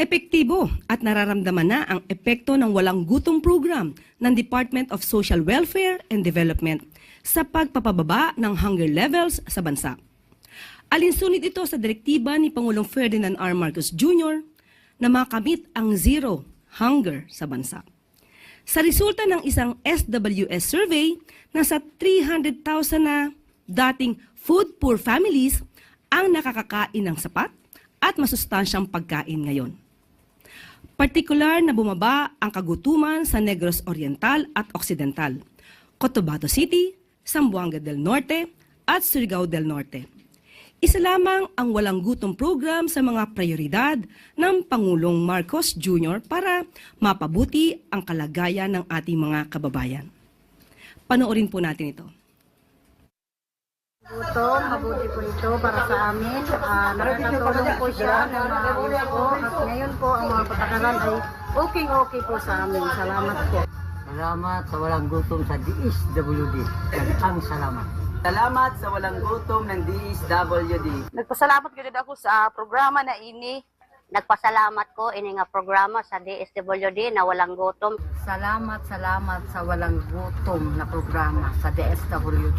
Epektibo at nararamdaman na ang epekto ng walang gutom program ng Department of Social Welfare and Development sa pagpapababa ng hunger levels sa bansa. Alinsunod ito sa direktiba ni Pangulong Ferdinand R. Marcos Jr. na makamit ang zero hunger sa bansa. Sa resulta ng isang SWS survey, nasa 300,000 na dating food poor families ang nakakakain ng sapat at masustansyang pagkain ngayon. Partikular na bumaba ang kagutuman sa Negros Oriental at Occidental, Cotabato City, Zamboanga del Norte at Surigao del Norte. Isa lamang ang walang gutom program sa mga prioridad ng Pangulong Marcos Jr. para mapabuti ang kalagayan ng ating mga kababayan. Panoorin po natin ito. Gutom, mabuti po ito para sa amin. Ah, nakakatulong po siya ng maayos po. At ngayon po ang mga patakaran ay okay-okay po sa amin. Salamat po. Salamat sa walang gutom sa DSWD. Ang salamat. Salamat sa walang gutom ng DSWD. Nagpasalamat gud ako sa programa na ini. Nagpasalamat ko ini nga programa sa DSWD na walang gutom. Salamat, salamat sa walang gutom na programa sa DSWD.